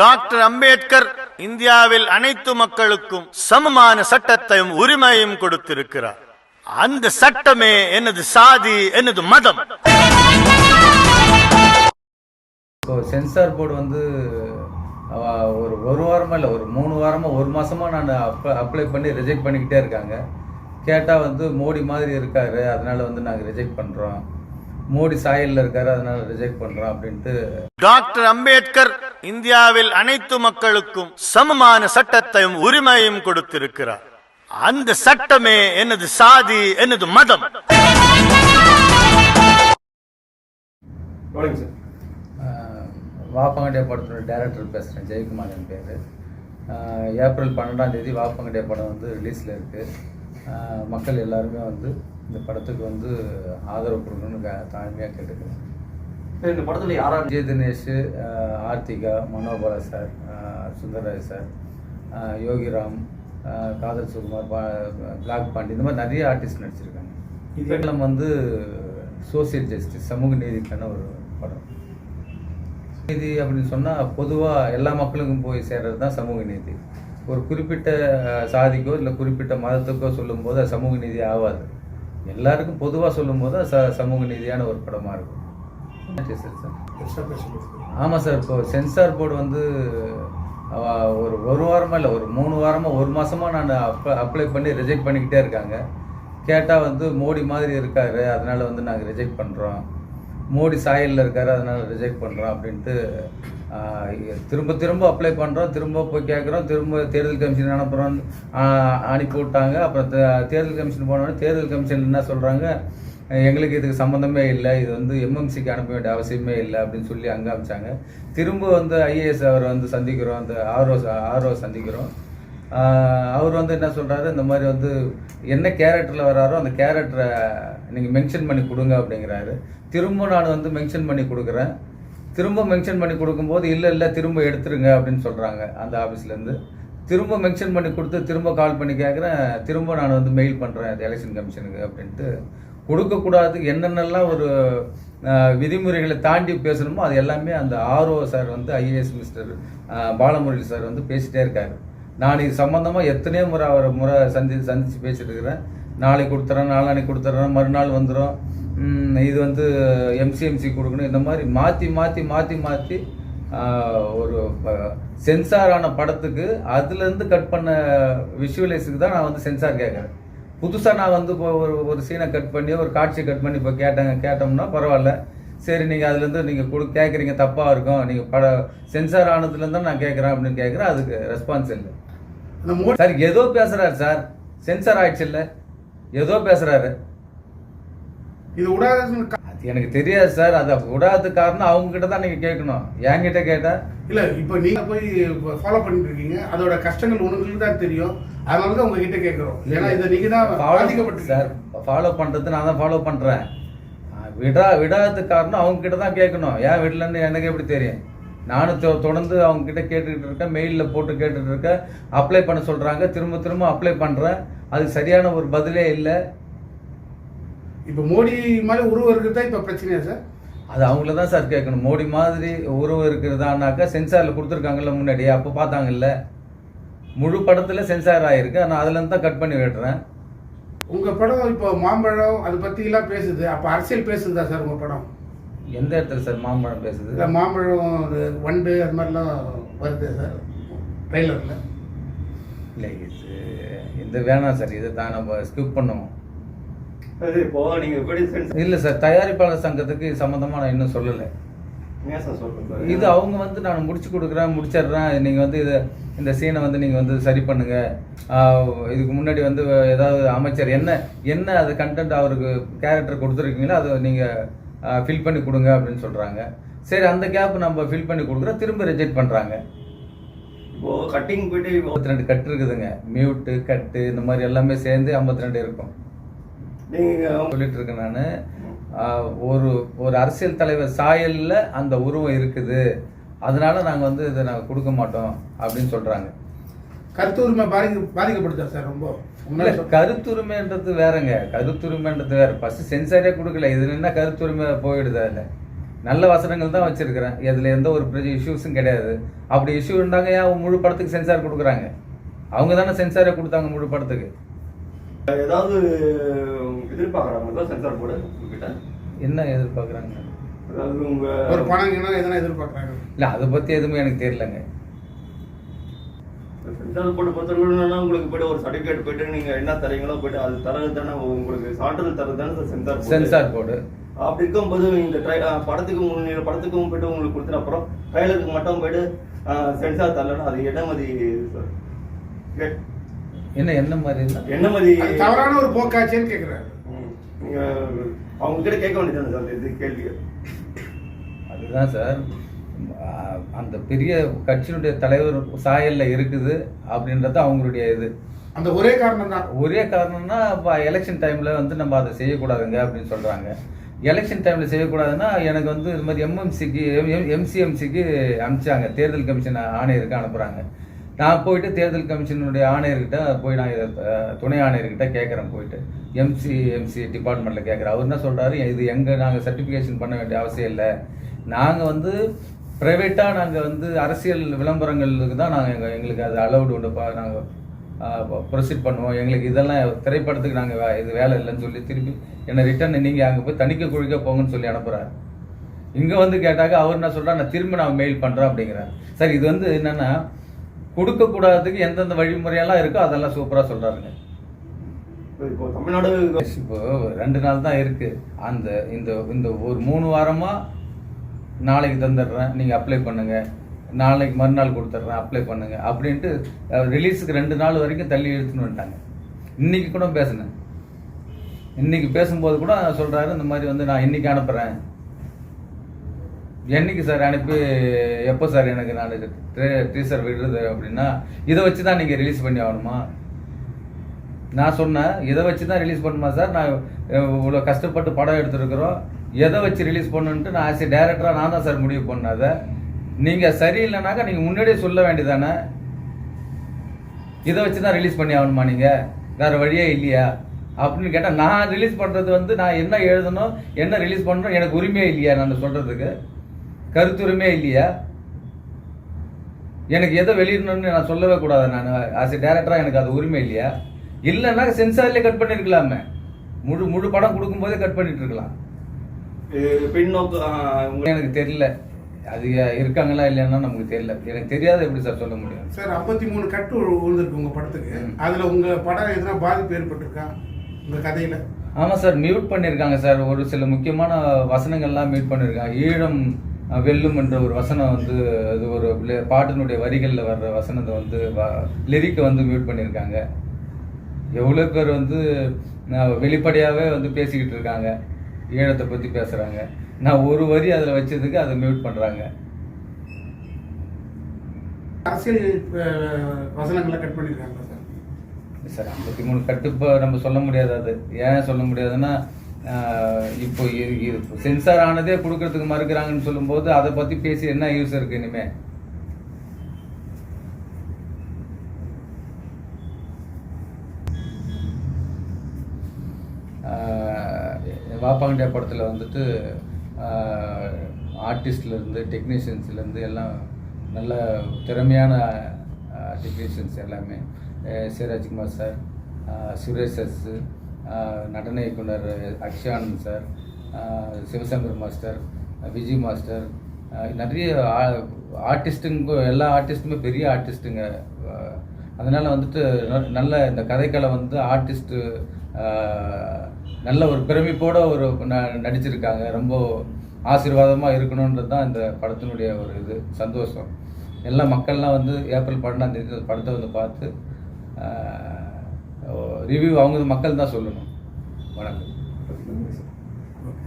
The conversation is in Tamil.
டாக்டர் அம்பேத்கர் இந்தியாவில் அனைத்து மக்களுக்கும் சமமான சட்டத்தையும் உரிமையும் கொடுத்திருக்கிறார். அந்த சட்டமே எனது சாதி எனது மதம். ஸோ சென்சார் போர்டு வந்து ஒரு ஒரு வாரமாக இல்லை ஒரு மூணு வாரமாக ஒரு மாதமாக நான் அப்ளை அப்ளை பண்ணி ரிஜெக்ட் பண்ணிக்கிட்டே இருக்காங்க. கேட்டால் வந்து மோடி மாதிரி இருக்காரு அதனால வந்து நாங்கள் ரிஜெக்ட் பண்ணுறோம் மோடி சாயலில் இருக்காரு அதனால ரிஜெக்ட் பண்ணுறோம் அப்படின்ட்டு. டாக்டர் அம்பேத்கர் இந்தியாவில் அனைத்து மக்களுக்கும் சமமான சட்டத்தையும் உரிமையும் கொடுத்திருக்கிறார். அந்த சட்டமே எனது சாதி எனது மதம். வாப்பங்கட்டிய படத்தோட டைரக்டர் பேசுகிறேன் ஜெயக்குமார் என் பேர் ஏப்ரல் பன்னெண்டாம் தேதி வாப்பங்கட்டிய படம் வந்து ரிலீஸில் இருக்குது மக்கள் எல்லாருமே வந்து இந்த படத்துக்கு வந்து ஆதரவு கொடுக்கணும்னு க- தாழ்மையாக கேட்டுக்கிறேன். இந்த படத்துல யாரா விஜய் தினேஷ் ஆர்த்திகா மனோபாலா சார் சுந்தரராஜ் சார் யோகிராம் காதல் சுகுமார் பா பிளாக் பாண்டி இந்த மாதிரி நிறைய ஆர்டிஸ்ட் நடிச்சிருக்காங்க. இது- இதெல்லாம் வந்து சோசியல் ஜஸ்டிஸ் சமூக நீதிக்கான ஒரு படம். நீதி அப்படின்னு சொன்னால் பொதுவாக எல்லா மக்களுக்கும் போய் சேர்றது தான் சமூக நீதி. ஒரு குறிப்பிட்ட சாதிக்கோ இல்லை குறிப்பிட்ட மதத்துக்கோ சொல்லும்போது அது சமூக நீதி ஆகாது. எல்லாருக்கும் பொதுவாக சொல்லும்போது ச சமூக நீதியான ஒரு படமாக இருக்கும். ஆமாம் சார் இப்போ சென்சார் போர்டு வந்து ஒரு ஒரு வாரமாக இல்லை ஒரு மூணு வாரமாக ஒரு மாதமாக நான் அப்ளை அப்ளை பண்ணி ரிஜெக்ட் பண்ணிக்கிட்டே இருக்காங்க. கேட்டால் வந்து மோடி மாதிரி இருக்காரு அதனால் வந்து நாங்கள் ரிஜெக்ட் பண்ணுறோம் மோடி சாயலில் இருக்காரு அதனால் ரிஜெக்ட் பண்ணுறோம் அப்படின்ட்டு திரும்ப திரும்ப அப்ளை பண்ணுறோம் திரும்ப போய் கேட்குறோம் திரும்ப தேர்தல் கமிஷன் அனுப்புகிறோம் அனுப்பி விட்டாங்க. அப்புறம் தேர்தல் கமிஷன் போனோடனே தேர்தல் கமிஷன் என்ன சொல்கிறாங்க எங்களுக்கு இதுக்கு சம்மந்தமே இல்லை இது வந்து எம்எம்சிக்கு அனுப்ப வேண்டிய அவசியமே இல்லை அப்படின்னு சொல்லி அங்கே அமிச்சாங்க. திரும்ப வந்து ஐஏஎஸ் அவர் வந்து சந்திக்கிறோம் அந்த ஆர்ஓ ஆர்ஓ சந்திக்கிறோம். அவர் வந்து என்ன சொல்கிறாரு இந்த மாதிரி வந்து என்ன கேரக்டரில் வராரோ அந்த கேரக்டரை நீங்கள் மென்ஷன் பண்ணி கொடுங்க அப்படிங்கிறாரு. திரும்ப நான் வந்து மென்ஷன் பண்ணி கொடுக்குறேன். திரும்ப மென்ஷன் பண்ணி கொடுக்கும்போது இல்லை இல்லை திரும்ப எடுத்துருங்க அப்படின்னு சொல்கிறாங்க அந்த ஆஃபீஸ்லேருந்து திரும்ப மென்ஷன் பண்ணி கொடுத்து திரும்ப கால் பண்ணி கேட்குறேன் திரும்ப நான் வந்து மெயில் பண்ணுறேன் எலெக்ஷன் கமிஷனுக்கு அப்படின்ட்டு. கொடுக்கக்கூடாது. என்னென்னலாம் ஒரு விதிமுறைகளை தாண்டி பேசணுமோ அது எல்லாமே அந்த ஆர்ஓ சார் வந்து ஐஏஎஸ் மிஸ்டர் பாலமுரளி சார் வந்து பேசிட்டே இருக்காரு. நான் இது சம்மந்தமாக எத்தனையோ முறை அவரை முறை சந்தி சந்தித்து பேசிட்டு இருக்கிறேன் நாளைக்கு கொடுத்துறேன் நாளானைக்கு கொடுத்துட்றேன் மறுநாள் வந்துடும் இது வந்து எம்சிஎம்சி கொடுக்கணும். இந்த மாதிரி மாற்றி மாற்றி மாற்றி மாற்றி ஒரு சென்சாரான படத்துக்கு அதுலேருந்து கட் பண்ண விஷுவலைஸுக்கு தான் நான் வந்து சென்சார் கேட்குறேன். புதுசாக நான் வந்து இப்போ ஒரு ஒரு சீனை கட் பண்ணி ஒரு காட்சியை கட் பண்ணி இப்போ கேட்டாங்க கேட்டோம்னா பரவாயில்ல. சரி நீங்கள் அதுலேருந்து நீங்கள் கொடு கேட்குறீங்க தப்பாக இருக்கும். நீங்கள் பட சென்சார் ஆனதுலேருந்து நான் கேட்குறேன் அப்படின்னு கேட்குறேன். அதுக்கு ரெஸ்பான்ஸ் இல்லை. அந்த மோடி சார் ஏதோ பேசுறாரு சார். சென்சார் ஆயிடுச்சு இல்ல? ஏதோ பேசுறாரு. இது விடாத அது எனக்கு தெரியாது சார். அதை விடாத காரணம் அவங்க கிட்ட தான் நீங்க கேட்கணும். என்கிட்ட கேட்டா? இல்ல இப்ப நீங்க போய் ஃபாலோ பண்ணிட்டு இருக்கீங்க. அதோட கஷ்டங்கள் உங்களுக்கு தான் தெரியும். அதனால தான் உங்ககிட்ட கேட்கிறோம் ஏன்னா இதை நீங்க தான் பாதிக்கப்பட்டு சார் ஃபாலோ பண்றது நான் தான் ஃபாலோ பண்றேன். விடா விடாத காரணம் அவங்க கிட்ட தான் கேட்கணும். ஏன் விடலன்னு எனக்கு எப்படி தெரியும்? நானும் தொடர்ந்து அவங்க கிட்ட கேட்டுக்கிட்டு இருக்கேன் மெயிலில் போட்டு கேட்டுட்டு இருக்கேன். அப்ளை பண்ண சொல்றாங்க திரும்ப திரும்ப அப்ளை பண்றேன். அது சரியான ஒரு பதிலே இல்லை. இப்ப மோடி மாதிரி உருவம் இருக்குதா இப்ப பிரச்சனையா சார்? அது அவங்கள தான் சார் கேட்கணும். மோடி மாதிரி உருவம் இருக்கிறதானாக்கா சென்சாரில் கொடுத்துருக்காங்கல்ல முன்னாடியே அப்போ பார்த்தாங்கல்ல. முழு படத்தில் சென்சார் ஆகிருக்கு நான் அதுலேருந்து தான் கட் பண்ணி விடுறேன். உங்க படம் இப்போ மாம்பழம் அதை எல்லாம் பேசுது. அப்ப அரசியல் பேசுதா சார் உங்க படம்? எந்த இடத்துல சார் மாம்பழம் பேசுது இல்ல மாம்பழம் அது வண்டு அது மாதிரிலாம் வருது சார் ட்ரெய்லர்ல. இல்லை இது இந்த வேணாம் சார் இதை தான் நம்ம ஸ்கிப் பண்ணுவோம். இல்லை சார் தயாரிப்பாளர் சங்கத்துக்கு சம்மந்தமாக நான் இன்னும் சொல்லலை. இது அவங்க வந்து நான் முடிச்சு கொடுக்குறேன் முடிச்சிடுறேன். நீங்கள் வந்து இதை இந்த சீனை வந்து நீங்கள் வந்து சரி பண்ணுங்க. இதுக்கு முன்னாடி வந்து ஏதாவது அமைச்சர் என்ன என்ன அது கண்டென்ட் அவருக்கு கேரக்டர் கொடுத்துருக்கீங்களோ அதை நீங்கள் ஃபில் பண்ணி கொடுங்க அப்படின்னு சொல்கிறாங்க சரி அந்த கேப் நம்ம ஃபில் பண்ணி கொடுக்குறோம். திரும்ப ரிஜெக்ட் பண்ணுறாங்க இப்போ கட்டிங் போயிட்டு ஐம்பத்தி ரெண்டு கட்டு இருக்குதுங்க. மியூட்டு கட்டு இந்த மாதிரி எல்லாமே சேர்ந்து ஐம்பத்தி ரெண்டு இருக்கும். நீங்க சொல்லிட்டு இருக்கேன் நான். ஒரு ஒரு அரசியல் தலைவர் சாயல்ல அந்த உருவம் இருக்குது. அதனால நாங்க வந்து இதை நாங்க கொடுக்க மாட்டோம் அப்படின்னு சொல்றாங்க. கருத்து உரிமை பாதிக்க பாதிக்கப்படுதா சார் ரொம்ப? கருத்துரிமைன்றது வேறங்க. கருத்துரிமைன்றது வேற. ஃபர்ஸ்ட் சென்சாரே கொடுக்கல. இது என்ன கருத்துரிமை போயிடுது அதுல நல்ல வசனங்கள் தான் வச்சிருக்கிறேன். இதில் எந்த ஒரு இஷ்யூஸும் கிடையாது. அப்படி இஷ்யூ இருந்தாங்க ஏன் முழு படத்துக்கு சென்சார் கொடுக்குறாங்க? அவங்க தானே சென்சாரை கொடுத்தாங்க முழு படத்துக்கு. ஏதாவது எதிர்பார்க்குறாங்க சென்சார் போர்டு என்ன எதிர்பார்க்குறாங்க? ஒரு பணம் எதனா எதிர்பார்க்குறாங்க. இல்லை அதை பற்றி எதுவுமே எனக்கு தெரியலங்க. சென்சார் போர்டு பொறுத்தவரைக்கும் உங்களுக்கு போயிட்டு ஒரு சர்டிஃபிகேட் போயிட்டு நீங்க என்ன தரீங்களோ போயிட்டு அது தரது தானே உங்களுக்கு சான்றிதழ் தரது தானே சென்சார் சென்சார் போர்டு அப்படி இருக்கும்போது இந்த ட்ரை படத்துக்கு முன்னே படத்துக்கும் போயிட்டு உங்களுக்கு கொடுத்துட்ட அப்புறம் ட்ரைலருக்கு மட்டும் போயிட்டு சென்சார் தரலன்னா அது என்ன மாதிரி சார் கே- என்ன என்ன மாதிரி? என்ன மாதிரி? தவறான ஒரு போக்காச்சேன்னு கேட்குறாரு ம். நீங்க அவங்க கிட்ட கேட்க வேண்டியது சார் இது கேள்வி அதுதான் சார் அந்த பெரிய கட்சியினுடைய தலைவர் சாயல்ல இருக்குது அப்படின்றது அவங்களுடைய இது. அந்த ஒரே காரணம் தான். ஒரே காரணம்னா இப்போ எலெக்ஷன் டைம்ல வந்து நம்ம அதை செய்யக்கூடாதுங்க அப்படின்னு சொல்றாங்க. எலெக்ஷன் டைம்ல செய்யக்கூடாதுன்னா எனக்கு வந்து இது மாதிரி எம்எம்சிக்கு எம்சிஎம்சிக்கு அனுப்பிச்சாங்க. தேர்தல் கமிஷன் ஆணையருக்கு அனுப்புறாங்க. நான் போயிட்டு தேர்தல் கமிஷனுடைய ஆணையர்கிட்ட போய் நான் இதை துணை ஆணையர்கிட்ட கேட்குறேன் போயிட்டு. எம்சி எம்சி டிபார்ட்மெண்ட்டில் கேட்குறேன். அவர் என்ன சொல்கிறாரு இது எங்கே நாங்கள் சர்டிஃபிகேஷன் பண்ண வேண்டிய அவசியம் இல்லை. நாங்கள் வந்து ப்ரைவேட்டாக நாங்கள் வந்து அரசியல் விளம்பரங்களுக்கு தான் நாங்கள் எங்கள் எங்களுக்கு அது அலௌடு உண்டுப்பா நாங்கள் ப்ரொசீட் பண்ணுவோம். எங்களுக்கு இதெல்லாம் திரைப்படத்துக்கு நாங்கள் இது வேலை இல்லைன்னு சொல்லி திருப்பி என்னை ரிட்டர்ன் நீங்கள் அங்கே போய் தணிக்கை குழிக்க போங்கன்னு சொல்லி அனுப்புகிறாரு இங்கே வந்து கேட்டாக்க அவர் என்ன சொல்றா நான் திரும்ப நான் மெயில் பண்ணுறேன் அப்படிங்கிறார். சார் இது வந்து என்னன்னா கொடுக்கக்கூடாததுக்கு எந்தெந்த வழிமுறையெல்லாம் இருக்கோ அதெல்லாம் சூப்பராக சொல்கிறாருங்க இப்போ தமிழ்நாடு இப்போ ரெண்டு நாள் தான் இருக்கு. அந்த இந்த இந்த ஒரு மூணு வாரமா நாளைக்கு தந்துடுறேன் நீங்கள் அப்ளை பண்ணுங்கள் நாளைக்கு மறுநாள் கொடுத்துட்றேன் அப்ளை பண்ணுங்கள் அப்படின்ட்டு ரிலீஸுக்கு ரெண்டு நாள் வரைக்கும் தள்ளி இழுத்துன்னு வந்துட்டாங்க. இன்றைக்கி கூட பேசினேன். இன்றைக்கி பேசும்போது கூட சொல்கிறாரு இந்த மாதிரி வந்து நான் இன்னைக்கு அனுப்புகிறேன் என்னைக்கு சார் அனுப்பி எப்போ சார் எனக்கு நான் டீசர் விடுறது அப்படின்னா இதை வச்சு தான் நீங்கள் ரிலீஸ் பண்ணி ஆகணுமா? நான் சொன்னேன் இதை வச்சு தான் ரிலீஸ் பண்ணுமா சார் நான் இவ்வளோ கஷ்டப்பட்டு படம் எடுத்துருக்குறோம். எதை வச்சு ரிலீஸ் பண்ணணுன்ட்டு நான் ஆஸ் டேரக்டராக நான் தான் சார் முடிவு பண்ணேன். அதை நீங்கள் சரியில்லைனாக்கா நீங்கள் முன்னாடியே சொல்ல வேண்டியதானே? இதை வச்சு தான் ரிலீஸ் பண்ணி ஆகணுமா நீங்கள் வேறு வழியே இல்லையா? அப்படின்னு கேட்டால் நான் ரிலீஸ் பண்ணுறது வந்து நான் என்ன எழுதணும் என்ன ரிலீஸ் பண்ணணும் எனக்கு உரிமையே இல்லையா நான் சொல்கிறதுக்கு கருத்துரிமையே இல்லையா? எனக்கு எதை வெளியிடணும்னு நான் சொல்லவே கூடாது நான். ஆஸ் எ டேரக்டராக எனக்கு அது உரிமை இல்லையா? இல்லைன்னா சென்சார்லேயே கட் பண்ணியிருக்கலாமே முழு முழு படம் கொடுக்கும்போதே கட் பண்ணிட்டு இருக்கலாம். பின்னோக்கு எனக்கு தெரியல. அது இருக்காங்களா இல்லைன்னா நமக்கு தெரியல. எனக்கு தெரியாத எப்படி சார் சொல்ல முடியும்? சார் ஐம்பத்தி மூணு கட்டு விழு- விழுந்திருக்கு உங்க படத்துக்கு. அதுல உங்க படம் எதனா பாதிப்பு ஏற்பட்டிருக்கா? உங்க கதையில? ஆமாம் சார் மியூட் பண்ணியிருக்காங்க சார். ஒரு சில முக்கியமான வசனங்கள்லாம் மியூட் பண்ணியிருக்காங்க ஈழம் வெல்லும் என்ற ஒரு வசனம் வந்து அது ஒரு பாட்டினுடைய வரிகளில் வர்ற வசனத்தை வந்து லிரிக்கை வந்து மியூட் பண்ணியிருக்காங்க எவ்வளோ பேர் வந்து வெளிப்படையாகவே வந்து பேசிக்கிட்டு இருக்காங்க. ஈழத்தை பற்றி பேசுகிறாங்க நான் ஒரு வரி அதில் வச்சதுக்கு அதை மியூட் பண்ணுறாங்க அரசியல் வசனங்களை கட் பண்ணிருக்காங்க சார்? சார் ஐம்பத்தி மூணு கட்டு இப்போ நம்ம சொல்ல முடியாது அது. ஏன் சொல்ல முடியாதுன்னா இப்போ சென்சார் ஆனதே கொடுக்கறதுக்கு மறுக்கிறாங்கன்னு சொல்லும்போது அதை பற்றி பேசி என்ன யூஸ் இருக்கு இனிமே? வாப்பாங்கண்டியா படத்தில் வந்துட்டு ஆர்டிஸ்ட்லேருந்து டெக்னீஷியன்ஸ்லேருந்து எல்லாம் நல்ல திறமையான டெக்னீஷியன்ஸ் எல்லாமே. சிவராஜ்குமார் சார் சுரேஷ் எஸ் நடன இயக்குனர் Akshanand sir Sivasankar master Vijay master நிறைய ஆர்டிஸ்ட்டுங்க எல்லா ஆர்டிஸ்ட்டுமே பெரிய ஆர்டிஸ்ட்டுங்க அதனால் வந்துட்டு ந- நல்ல இந்த கதைக்களை வந்து ஆர்டிஸ்ட்டு நல்ல ஒரு பிரமிப்போட ஒரு ந- நடிச்சிருக்காங்க. ரொம்ப ஆசீர்வாதமாக இருக்கணுன்றது தான் இந்த படத்தினுடைய ஒரு இது. சந்தோஷம். எல்லா மக்கள்லாம் வந்து ஏப்ரல் பன்னெண்டாம் தேதி படத்தை வந்து பார்த்து ரிவ்யூ அவங்க மக்கள் தான் சொல்லணும். வணக்கம்.